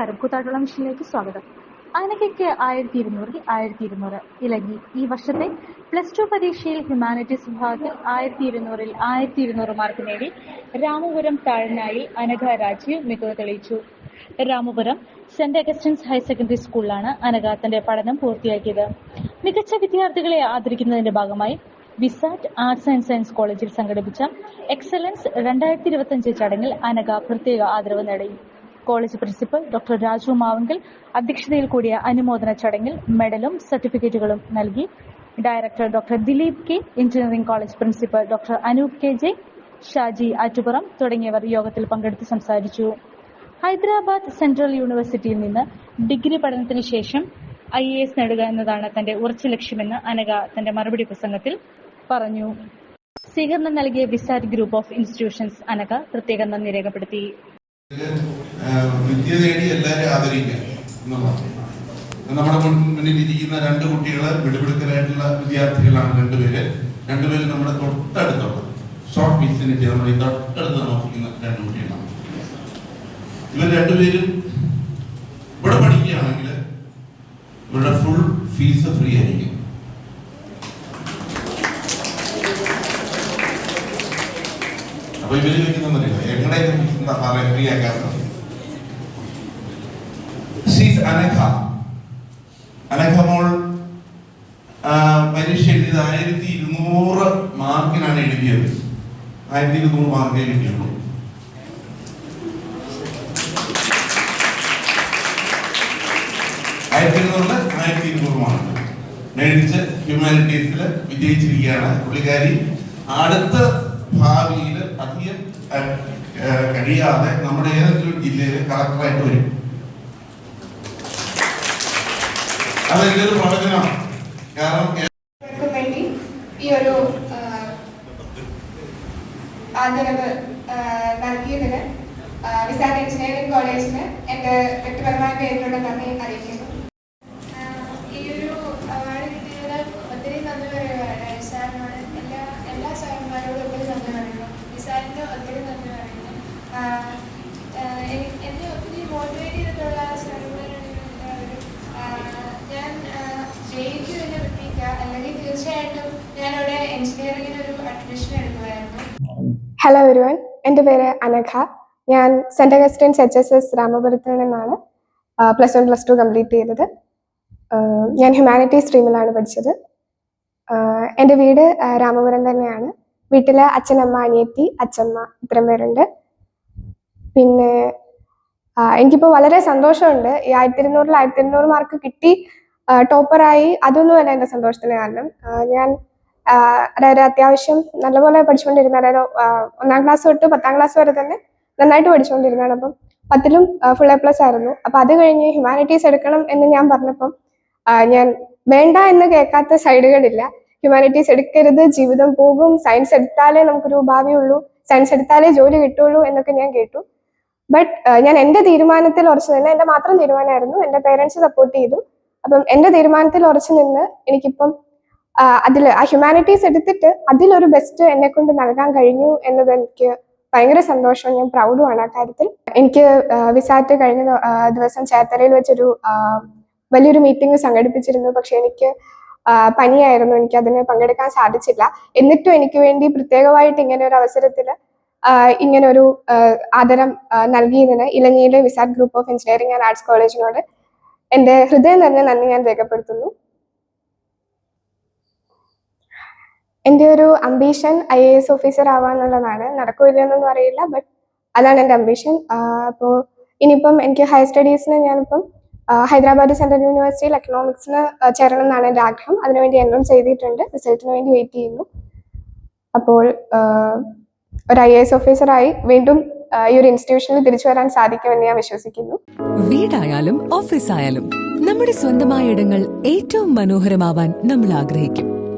നമസ്കാരം കൂത്താട്ടുള്ള മിഷനിലേക്ക് സ്വാഗതം. അങ്ങനെയൊക്കെ ആയിരത്തി ഇരുന്നൂറിൽ ആയിരത്തി ഇരുന്നൂറ് ഇലങ്ങി ഈ വർഷത്തെ പ്ലസ് ടു പരീക്ഷയിൽ ഹ്യൂമാനിറ്റീസ് വിഭാഗത്തിൽ ആയിരത്തി ഇരുന്നൂറിൽ ആയിരത്തി ഇരുന്നൂറ് മാർക്ക് നേടി രാമപുരം താഴ്നായിൽ അനഘ രാജീവ് മികവ് തെളിയിച്ചു. Ramapuram saint Augustine's higher secondary സ്കൂളിലാണ് അനഘ തന്റെ പഠനം പൂർത്തിയാക്കിയത്. മികച്ച വിദ്യാർത്ഥികളെ ആദരിക്കുന്നതിന്റെ ഭാഗമായി വിസാറ്റ് ആർട്സ് ആൻഡ് സയൻസ് കോളേജിൽ സംഘടിപ്പിച്ച എക്സലൻസ് രണ്ടായിരത്തി ഇരുപത്തിയഞ്ച് ചടങ്ങിൽ അനഘ പ്രത്യേക ആദരവ് നേടി. College principal doctor Raju Mavankal അധ്യക്ഷതയിൽ കൂടിയ അനുമോദന ചടങ്ങിൽ മെഡലും സർട്ടിഫിക്കറ്റുകളും നൽകി. Director doctor Dileep K engineering college principal doctor Anoop K J Shaji Attupuram തുടങ്ങിയവർ യോഗത്തിൽ പങ്കെടുത്ത് സംസാരിച്ചു. ഹൈദരാബാദ് സെൻട്രൽ യൂണിവേഴ്സിറ്റിയിൽ നിന്ന് ഡിഗ്രി പഠനത്തിന് ശേഷം ഐ എ എസ് നേടുക എന്നതാണ് തന്റെ ഉറച്ച ലക്ഷ്യമെന്ന് അനഘ തന്റെ മറുപടി പ്രസംഗത്തിൽ പറഞ്ഞു. സ്വീകരണം നൽകിയ വിസാറ്റ് ഗ്രൂപ്പ് ഓഫ് ഇൻസ്റ്റിറ്റ്യൂഷൻസ് അനക പ്രത്യേക നന്ദി രേഖപ്പെടുത്തി. വിദ്യ നേടി എല്ലാവരും ആദരിക്കുക എന്നുള്ളതാണ് നമ്മുടെ മുന്നിൽ ഇരിക്കുന്ന രണ്ട് കുട്ടികൾ വിടുപിടുക്കലായിട്ടുള്ള വിദ്യാർത്ഥികളാണ് രണ്ടുപേര്. രണ്ടുപേരും നമ്മുടെ തൊട്ടടുത്തുള്ളത്. ഷോർട്ട് വിസിനിറ്റി നമ്മുടെ തൊട്ടടുത്ത് താമസിക്കുന്ന രണ്ട് കുട്ടികളാണ്. ഇവർ രണ്ടുപേരും ഇവിടെ പഠിക്കുകയാണെങ്കിൽ ഇവരുടെ ഫുൾ ഫീസ് ഫ്രീ ആയിരിക്കും. അപ്പൊ ഇവർ വെക്കുന്ന എങ്ങനെയൊക്കെ ഫീസ് എന്താ ഫ്രീ ഷീസ് അനഘ. അനഘ മോൾ പരീക്ഷ എഴുതിയത് ആയിരത്തി ഇരുന്നൂറ് മാർക്കിനാണ് എഴുതിയത്. ആയിരത്തി ഇരുന്നൂറ് മാർക്കേ കിട്ടിയുള്ളൂ ആയിരത്തി ഇരുന്നൂറിൽ ആയിരത്തി ഇരുന്നൂറ് മാർക്ക്. മേടിച്ച് ഹ്യൂമാനിറ്റീസിൽ വിജയിച്ചിരിക്കുകയാണ് പുള്ളിക്കാരി. അടുത്ത ഭാവിയിൽ അധികം കഴിയാതെ നമ്മുടെ ഏതെങ്കിലും ജില്ലയിൽ കളക്ടറായിട്ട് വരും. വേണ്ടി ഈ ഒരു ആദരവ് നൽകിയതിന് വിസാഖ എഞ്ചിനീയറിംഗ് കോളേജിന് എന്റെ വ്യക്തിപരമായ പേരിലുള്ള നന്ദി അറിയിക്കുന്നു. ഹലോ എവരിവൺ എന്റെ പേര് അനഘ. ഞാൻ saint Augustine's H S S രാമപുരത്തിൽ നിന്നാണ് plus one plus two complete ചെയ്തത്. ഞാൻ ഹ്യൂമാനിറ്റീസ് സ്ട്രീമിലാണ് പഠിച്ചത്. എന്റെ വീട് രാമപുരം തന്നെയാണ്. വീട്ടിൽ അച്ഛനമ്മ അനിയത്തി അച്ഛമ്മ ഇത്രയും പേരുണ്ട്. പിന്നെ എനിക്കിപ്പോൾ വളരെ സന്തോഷമുണ്ട്. ഈ ആയിരത്തി ഇരുന്നൂറിൽ ആയിരത്തി ഇരുന്നൂറ് മാർക്ക് കിട്ടി ടോപ്പറായി അതൊന്നുമല്ല എന്റെ സന്തോഷത്തിന് കാരണം. ഞാൻ അതായത് അത്യാവശ്യം നല്ലപോലെ പഠിച്ചുകൊണ്ടിരുന്ന അതായത് ഒന്നാം ക്ലാസ് തൊട്ട് പത്താം ക്ലാസ് വരെ തന്നെ നന്നായിട്ട് പഠിച്ചുകൊണ്ടിരുന്നതാണ്. അപ്പം പത്തിലും ഫുൾ എ പ്ലസ് ആയിരുന്നു. അപ്പം അത് കഴിഞ്ഞ് ഹ്യൂമാനിറ്റീസ് എടുക്കണം എന്ന് ഞാൻ പറഞ്ഞപ്പം ഞാൻ വേണ്ട എന്ന് കേൾക്കാത്ത സൈഡുകളില്ല. ഹ്യൂമാനിറ്റീസ് എടുക്കരുത് ജീവിതം പോകും സയൻസ് എടുത്താലേ നമുക്കൊരു ഭാവിയുള്ളൂ സയൻസ് എടുത്താലേ ജോലി കിട്ടുള്ളൂ എന്നൊക്കെ ഞാൻ കേട്ടു. ബട്ട് ഞാൻ എന്റെ തീരുമാനത്തിൽ ഉറച്ചു നിന്ന് എന്റെ മാത്രം തീരുമാനമായിരുന്നു എന്റെ പേരൻസ് സപ്പോർട്ട് ചെയ്തു. അപ്പം എന്റെ തീരുമാനത്തിൽ ഉറച്ചു നിന്ന് എനിക്കിപ്പം അതിൽ ആ ഹ്യൂമാനിറ്റീസ് എടുത്തിട്ട് അതിലൊരു ബെസ്റ്റ് എന്നെ കൊണ്ട് നൽകാൻ കഴിഞ്ഞു എന്നത് എനിക്ക് ഭയങ്കര സന്തോഷവും ഞാൻ പ്രൗഡുമാണ് ആ കാര്യത്തിൽ. എനിക്ക് വിസാറ്റ് കഴിഞ്ഞ ദിവസം ചേർത്തലയിൽ വെച്ചൊരു വലിയൊരു മീറ്റിംഗ് സംഘടിപ്പിച്ചിരുന്നു. പക്ഷെ എനിക്ക് പനിയായിരുന്നു. എനിക്ക് അതിന് പങ്കെടുക്കാൻ സാധിച്ചില്ല. എന്നിട്ടും എനിക്ക് വേണ്ടി പ്രത്യേകമായിട്ട് ഇങ്ങനെ ഒരു അവസരത്തിൽ ഇങ്ങനെ ഒരു ആദരം നൽകിയതിന് ഇലഞ്ഞിയിലെ VISAT group of engineering and arts കോളേജിനോട് എന്റെ ഹൃദയം നിറഞ്ഞ നന്ദി ഞാൻ രേഖപ്പെടുത്തുന്നു. എന്റെ ഒരു ambition I A S officer ആവാന്നുള്ളതാണ്. നടക്കില്ലെന്നൊന്നും അറിയില്ല ബട്ട് അതാണ് എന്റെ അംബീഷൻ അപ്പോൾ ഇനിയിപ്പം എനിക്ക് ഹയർ സ്റ്റഡീസിന് ഞാനിപ്പം ഹൈദരാബാദ് സെൻട്രൽ യൂണിവേഴ്സിറ്റിയിൽ എക്കണോമിക്സിന് ചേരണം എന്നാണ് എന്റെ ആഗ്രഹം. അതിനുവേണ്ടി എൻറോൾ ചെയ്തിട്ടുണ്ട്. റിസൾട്ടിന് വേണ്ടി വെയിറ്റ് ചെയ്യുന്നു. അപ്പോൾ ഒരു ഐ എ എസ് ഓഫീസറായി വീണ്ടും ഈ ഒരു ഇൻസ്റ്റിറ്റ്യൂഷനിൽ തിരിച്ചു വരാൻ സാധിക്കുമെന്ന് ഞാൻ വിശ്വസിക്കുന്നു. വീടായാലും ഓഫീസായാലും നമ്മുടെ സ്വന്തമായ ഇടങ്ങൾ ഏറ്റവും മനോഹരമാവാൻ നമ്മൾ ആഗ്രഹിക്കും.